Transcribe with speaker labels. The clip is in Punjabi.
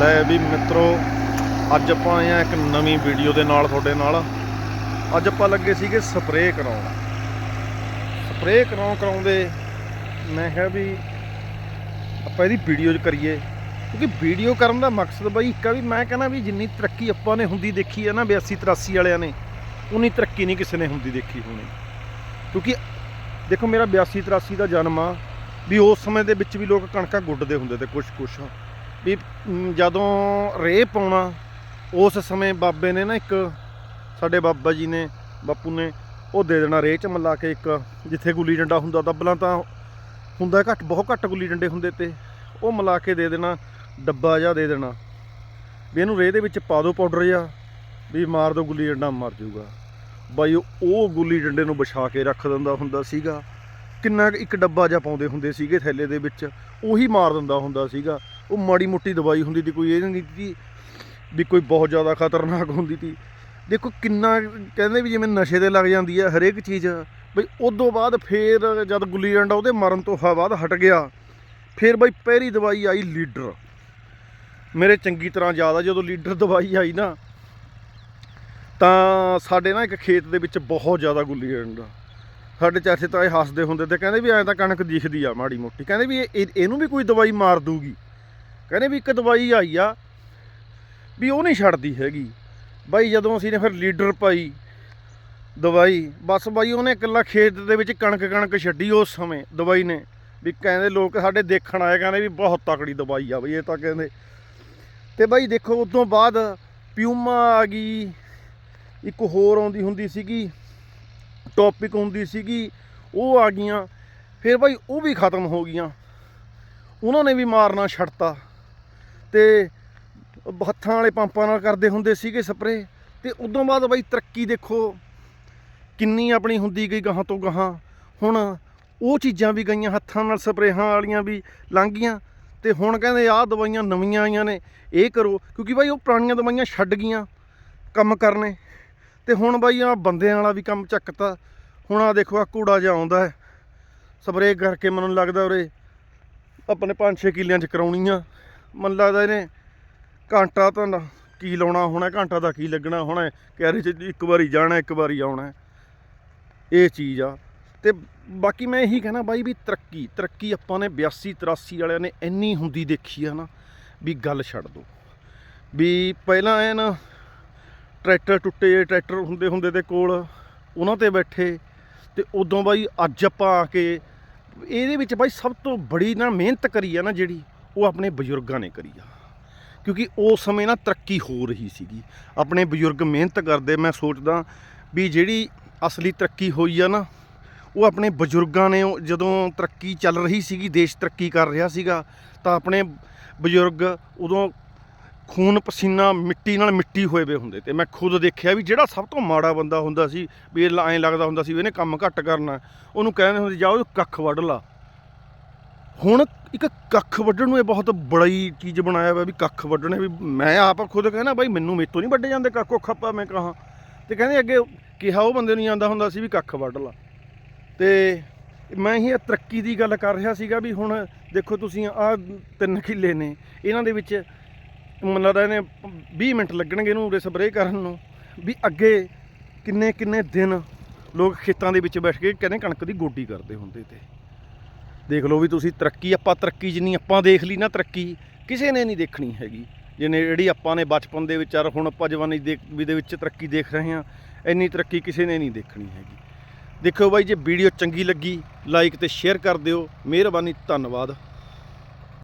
Speaker 1: ਲੈ ਵੀ ਮਿੱਤਰੋ, ਅੱਜ ਆਪਾਂ ਆਏ ਆ ਇੱਕ ਨਵੀਂ ਵੀਡੀਓ ਦੇ ਨਾਲ ਤੁਹਾਡੇ ਨਾਲ। ਅੱਜ ਆਪਾਂ ਲੱਗੇ ਸੀਗੇ ਸਪਰੇਅ ਕਰਾਉਣ। ਸਪਰੇਅ ਕਰਾਉਂ ਕਰਾਉਂਦੇ ਮੈਂ ਕਿਹਾ ਵੀ ਆਪਾਂ ਇਹਦੀ ਵੀਡੀਓ ਚ ਕਰੀਏ। ਕਿਉਂਕਿ ਵੀਡੀਓ ਕਰਨ ਦਾ ਮਕਸਦ ਬਾਈ ਇੱਕ ਆ ਵੀ ਮੈਂ ਕਹਿੰਦਾ ਵੀ ਜਿੰਨੀ ਤਰੱਕੀ ਆਪਾਂ ਨੇ ਹੁੰਦੀ ਦੇਖੀ ਹੈ ਨਾ 82 83 ਵਾਲਿਆਂ ਨੇ, ਉਨੀ ਤਰੱਕੀ ਨਹੀਂ ਕਿਸੇ ਨੇ ਹੁੰਦੀ ਦੇਖੀ ਹੋਣੀ। ਕਿਉਂਕਿ ਦੇਖੋ ਮੇਰਾ 82 83 ਦਾ ਜਨਮ ਆ, ਵੀ ਉਸ ਸਮੇਂ ਦੇ ਵਿੱਚ ਵੀ ਲੋਕ ਕਣਕਾਂ ਗੁੱਡਦੇ ਹੁੰਦੇ ਤੇ ਕੁਛ ਕੁਛ ਵੀ ਜਦੋਂ ਰੇਹ ਪਾਉਣਾ, ਉਸ ਸਮੇਂ ਬਾਬੇ ਨੇ ਨਾ ਇੱਕ ਸਾਡੇ ਬਾਬਾ ਜੀ ਨੇ, ਬਾਪੂ ਨੇ, ਉਹ ਦੇ ਦੇਣਾ ਰੇਹ ਚ ਮਿਲਾ ਕੇ ਇੱਕ, ਜਿੱਥੇ ਗੁੱਲੀ ਡੰਡਾ ਹੁੰਦਾ, ਦੱਬਲਾਂ ਤਾਂ ਹੁੰਦਾ ਘੱਟ, ਬਹੁਤ ਘੱਟ ਗੁੱਲੀ ਡੰਡੇ ਹੁੰਦੇ ਤੇ, ਉਹ ਮਿਲਾ ਕੇ ਦੇ ਦੇਣਾ, ਡੱਬਾ ਜਿਹਾ ਦੇ ਦੇਣਾ। ਵੀ ਇਹਨੂੰ ਰੇਹ ਦੇ ਵਿੱਚ ਪਾ ਦਿਓ ਪਾਊਡਰ ਜਿਹਾ, ਵੀ ਮਾਰ ਦਿਓ ਗੁੱਲੀ ਡੰਡਾ, ਮਰ ਜਾਊਗਾ। ਬਾਈ ਉਹ- ਉਹ ਗੁੱਲੀ ਡੰਡੇ ਨੂੰ ਵਿਛਾ ਕੇ ਰੱਖ ਦਿੰਦਾ ਹੁੰਦਾ ਸੀਗਾ। ਕਿੰਨਾ ਕੁ ਇੱਕ ਡੱਬਾ ਜਿਹਾ ਪਾਉਂਦੇ ਹੁੰਦੇ ਸੀਗੇ ਥੈਲੇ ਦੇ ਵਿੱਚ, ਉਹੀ ਮਾਰ ਦਿੰਦਾ ਹੁੰਦਾ ਸੀਗਾ। ਉਹ ਮਾੜੀ ਮੋਟੀ ਦਵਾਈ ਹੁੰਦੀ ਸੀ ਕੋਈ ਇਹ ਨਹੀਂ ਸੀ ਵੀ ਕੋਈ ਬਹੁਤ ਜ਼ਿਆਦਾ ਖਤਰਨਾਕ ਹੁੰਦੀ ਸੀ ਦੇਖੋ ਕਿੰਨਾ ਕਹਿੰਦੇ ਵੀ ਜਿਵੇਂ ਨਸ਼ੇ ਤੇ ਲੱਗ ਜਾਂਦੀ ਹੈ ਹਰੇਕ ਚੀਜ਼, ਬਈ ਉਦੋਂ ਬਾਅਦ ਫੇਰ ਜਦ ਗੁੱਲੀ ਡੰਡਾ ਉਹਦੇ ਮਰਨ ਤੋਂ ਹਾ- ਬਾਅਦ ਹਟ ਗਿਆ, ਫੇਰ ਬਈ ਪਹਿਲੀ ਦਵਾਈ ਆਈ ਲੀਡਰ। ਮੇਰੇ ਚੰਗੀ ਤਰ੍ਹਾਂ ਯਾਦ ਆ ਜਦੋਂ ਲੀਡਰ ਦਵਾਈ ਆਈ ਨਾ, ਤਾਂ ਸਾਡੇ ਨਾ ਇੱਕ ਖੇਤ ਦੇ ਵਿੱਚ ਬਹੁਤ ਜ਼ਿਆਦਾ ਗੁੱਲੀ ਡੰਡਾ। ਸਾਡੇ ਚਾਚੇ ਤਾਂ ਇਹ ਹੱਸਦੇ ਹੁੰਦੇ ਤੇ ਕਹਿੰਦੇ ਵੀ ਐਂ ਤਾਂ ਕਣਕ ਦਿਖਦੀ ਆ ਮਾੜੀ ਮੋਟੀ, ਕਹਿੰਦੇ ਵੀ ਇਹ- ਇਹਨੂੰ ਵੀ ਕੋਈ ਦਵਾਈ ਮਾਰ ਦੂਗੀ ਕਹਿੰਦੇ ਵੀ ਇੱਕ ਦਵਾਈ ਆਈ ਆ ਵੀ ਉਹ ਨਹੀਂ ਛੱਡਦੀ ਹੈਗੀ। ਬਾਈ ਜਦੋਂ ਅਸੀਂ ਨੇ ਫਿਰ ਲੀਡਰ ਪਾਈ ਦਵਾਈ, ਬਸ ਬਾਈ ਉਹਨੇ ਇਕੱਲਾ ਖੇਤ ਦੇ ਵਿੱਚ ਕਣਕ ਕਣਕ ਛੱਡੀ ਉਸ ਸਮੇਂ ਦਵਾਈ ਨੇ। ਵੀ ਕਹਿੰਦੇ ਲੋਕ ਸਾਡੇ ਦੇਖਣ ਆਏ ਕਹਿੰਦੇ ਵੀ ਬਹੁਤ ਤਕੜੀ ਦਵਾਈ ਆ ਬਈ, ਇਹ ਤਾਂ ਕਹਿੰਦੇ। ਤੇ ਬਾਈ ਦੇਖੋ ਉਸ ਤੋਂ ਬਾਅਦ ਪਿਊਮਾ ਆ ਗਈ, ਇੱਕ ਹੋਰ ਆਉਂਦੀ ਹੁੰਦੀ ਸੀਗੀ ਟੌਪਿਕ ਹੁੰਦੀ ਸੀਗੀ, ਉਹ ਆ ਗਈਆਂ। ਫਿਰ ਬਾਈ ਉਹ ਵੀ ਖਤਮ ਹੋ ਗਈਆਂ। ਉਹਨਾਂ ਨੇ ਵੀ ਮਾਰਨਾ ਛੱਡਤਾ। ਤੇ ਹੱਥਾਂ ਵਾਲੇ ਪੰਪਾਂ ਨਾਲ ਕਰਦੇ ਹੁੰਦੇ ਸੀਗੇ ਸਪਰੇ। ਤੇ ਉਦੋਂ ਬਾਅਦ ਬਾਈ ਤਰੱਕੀ ਦੇਖੋ, ਕਿੰਨੀ ਆਪਣੀ ਹੁੰਦੀ ਗਈ ਗਾਹਾਂ ਤੋਂ ਗਾਹਾਂ। ਹੁਣ ਉਹ ਚੀਜ਼ਾਂ ਵੀ ਗਈਆਂ, ਹੱਥਾਂ ਨਾਲ ਸਪਰੇਹਾਂ ਵਾਲੀਆਂ ਵੀ ਲੰਘ ਗਈਆਂ ਤੇ ਹੁਣ ਕਹਿੰਦੇ ਆਹ ਦਵਾਈਆਂ ਨਵੀਆਂ ਆਈਆਂ ਨੇ, ਇਹ ਕਰੋ। ਕਿਉਂਕਿ ਬਾਈ ਉਹ ਪੁਰਾਣੀਆਂ ਦਵਾਈਆਂ ਛੱਡ ਗਈਆਂ ਕੰਮ ਕਰਨੇ। ਤੇ ਹੁਣ ਬਾਈ ਆ ਬੰਦਿਆਂ ਵਾਲਾ ਵੀ ਕੰਮ ਚੱਕਤਾ। ਹੁਣ ਆ ਦੇਖੋ ਆ ਕੂੜਾ ਜਿਹਾ ਆਉਂਦਾ ਹੈ। ਸਪਰੇਅ ਕਰਕੇ ਮੈਨੂੰ ਲੱਗਦਾ ਉਰੇ। ਆਪਣੇ 5-6 ਕਿੱਲਿਆਂ ਚ ਕਰਾਉਣੀ ਆ ਮੈਨੂੰ ਲੱਗਦਾ ਇਹਨੇ ਘੰਟਾ ਤਾਂ ਕੀ ਲਾਉਣਾ ਹੋਣਾ, ਘੰਟਾ ਦਾ ਕੀ ਲੱਗਣਾ ਹੋਣਾ ਕੈਰੇ ਚ ਇੱਕ ਵਾਰੀ ਜਾਣਾ, ਇੱਕ ਵਾਰੀ ਆਉਣਾ ਇਹ ਚੀਜ਼ ਆ। ਤੇ ਬਾਕੀ ਮੈਂ ਇਹੀ ਕਹਿਣਾ ਬਾਈ ਵੀ ਤਰੱਕੀ ਤਰੱਕੀ ਆਪਾਂ ਨੇ 82 83 ਵਾਲਿਆਂ ਨੇ ਇੰਨੀ ਹੁੰਦੀ ਦੇਖੀ ਆ ਨਾ ਵੀ ਗੱਲ ਛੱਡ ਦੋ। ਵੀ ਪਹਿਲਾਂ ਐ ਨਾ ਟਰੈਕਟਰ ਟੁੱਟੇ, ਟਰੈਕਟਰ ਹੁੰਦੇ ਹੁੰਦੇ ਤੇ ਕੋਲ ਉਹਨਾਂ ਤੇ ਬੈਠੇ ਤੇ ਉਦੋਂ ਬਾਈ ਅੱਜ ਆਪਾਂ ਆ ਕੇ ਇਹਦੇ ਵਿੱਚ ਬਾਈ ਸਭ ਤੋਂ ਬੜੀ ਨਾ ਮਿਹਨਤ ਕਰੀ ਆ ਨਾ ਜਿਹੜੀ ਉਹ ਆਪਣੇ ਬਜ਼ੁਰਗਾਂ ਨੇ ਕਰੀ ਆ। ਕਿਉਂਕਿ ਉਸ ਸਮੇਂ ਨਾ ਤਰੱਕੀ ਹੋ ਰਹੀ ਸੀਗੀ। ਆਪਣੇ ਬਜ਼ੁਰਗ ਮਿਹਨਤ ਕਰਦੇ, ਮੈਂ ਸੋਚਦਾ ਵੀ ਜਿਹੜੀ ਅਸਲੀ ਤਰੱਕੀ ਹੋਈ ਆ ਨਾ, ਉਹ ਆਪਣੇ ਬਜ਼ੁਰਗਾਂ ਨੇ ਉਹ ਜਦੋਂ ਤਰੱਕੀ ਚੱਲ ਰਹੀ ਸੀਗੀ, ਦੇਸ਼ ਤਰੱਕੀ ਕਰ ਰਿਹਾ ਸੀਗਾ, ਤਾਂ ਆਪਣੇ ਬਜ਼ੁਰਗ ਉਦੋਂ ਖੂਨ ਪਸੀਨਾ ਮਿੱਟੀ ਨਾਲ ਮਿੱਟੀ ਹੋਏ ਵੇ ਹੁੰਦੇ ਤੇ ਮੈਂ ਖੁਦ ਦੇਖਿਆ ਵੀ ਜਿਹੜਾ ਸਭ ਤੋਂ ਮਾੜਾ ਬੰਦਾ ਹੁੰਦਾ ਸੀ, ਵੀ ਇਹ ਐਂ ਲੱਗਦਾ ਹੁੰਦਾ ਸੀ ਵੀ ਇਹਨੇ ਕੰਮ ਘੱਟ ਕਰਨਾ। ਉਹਨੂੰ ਕਹਿੰਦੇ ਹੁੰਦੇ, ਜਾਓ ਕੱਖ ਵੱਢ ਲਾ। ਹੁਣ ਇੱਕ ਕੱਖ ਵੱਢਣ ਨੂੰ ਇਹ ਬਹੁਤ ਬੜੀ ਚੀਜ਼ ਬਣਾਇਆ ਹੋਇਆ ਵੀ ਕੱਖ ਵੱਢਣੇ ਵੀ ਮੈਂ ਆਪ ਖੁਦ ਕਹਿੰਦਾ ਬਾਈ ਮੈਨੂੰ ਮੇਤੋਂ ਨਹੀਂ ਵੱਢੇ ਜਾਂਦੇ ਕੱਖ ਕੁੱਖ ਆਪਾਂ ਮੈਂ ਕਹਾ। ਤੇ ਕਹਿੰਦੇ ਅੱਗੇ ਕਿਹਾ ਉਹ ਬੰਦੇ ਨੂੰ ਜਾਂਦਾ ਹੁੰਦਾ ਸੀ ਵੀ ਕੱਖ ਵੱਢ ਲਾ। ਤੇ ਮੈਂ ਹੀ ਇਹ ਤਰੱਕੀ ਦੀ ਗੱਲ ਕਰ ਰਿਹਾ ਸੀਗਾ ਵੀ ਹੁਣ ਦੇਖੋ ਤੁਸੀਂ ਆਹ ਤਿੰਨ ਕਿੱਲੇ ਨੇ, ਇਹਨਾਂ ਦੇ ਵਿੱਚ ਮੈਨੂੰ ਲੱਗਦਾ ਇਹਨੇ 20 ਮਿੰਟ ਲੱਗਣਗੇ ਇਹਨੂੰ ਉਰੇ ਸਪਰੇਅ ਕਰਨ ਨੂੰ ਵੀ ਅੱਗੇ ਕਿੰਨੇ ਕਿੰਨੇ ਦਿਨ ਲੋਕ ਖੇਤਾਂ ਦੇ ਵਿੱਚ ਬੈਠ ਕੇ ਕਹਿੰਦੇ ਕਣਕ ਦੀ ਗੋਡੀ ਕਰਦੇ ਹੁੰਦੇ ਤੇ। ਦੇਖ ਲਓ ਵੀ ਤੁਸੀਂ ਤਰੱਕੀ, ਆਪਾਂ ਤਰੱਕੀ ਜਿੰਨੀ ਆਪਾਂ ਦੇਖ ਲਈ ਨਾ ਤਰੱਕੀ, ਕਿਸੇ ਨੇ ਨਹੀਂ ਦੇਖਣੀ ਹੈਗੀ। ਜਿਹਨੇ ਜਿਹੜੀ ਆਪਾਂ ਨੇ ਬਚਪਨ ਦੇ ਵਿੱਚ ਔਰ ਹੁਣ ਆਪਾਂ ਜਵਾਨੀ ਦੇ ਵੀ ਦੇ ਵਿੱਚ ਤਰੱਕੀ ਦੇਖ ਰਹੇ ਹਾਂ, ਇੰਨੀ ਤਰੱਕੀ ਕਿਸੇ ਨੇ ਨਹੀਂ ਦੇਖਣੀ ਹੈਗੀ। ਦੇਖੋ ਬਾਈ, ਜੇ ਵੀਡੀਓ ਚੰਗੀ ਲੱਗੀ ਲਾਈਕ ਤੇ ਸ਼ੇਅਰ ਕਰ ਦਿਓ। ਮਿਹਰਬਾਨੀ, ਧੰਨਵਾਦ।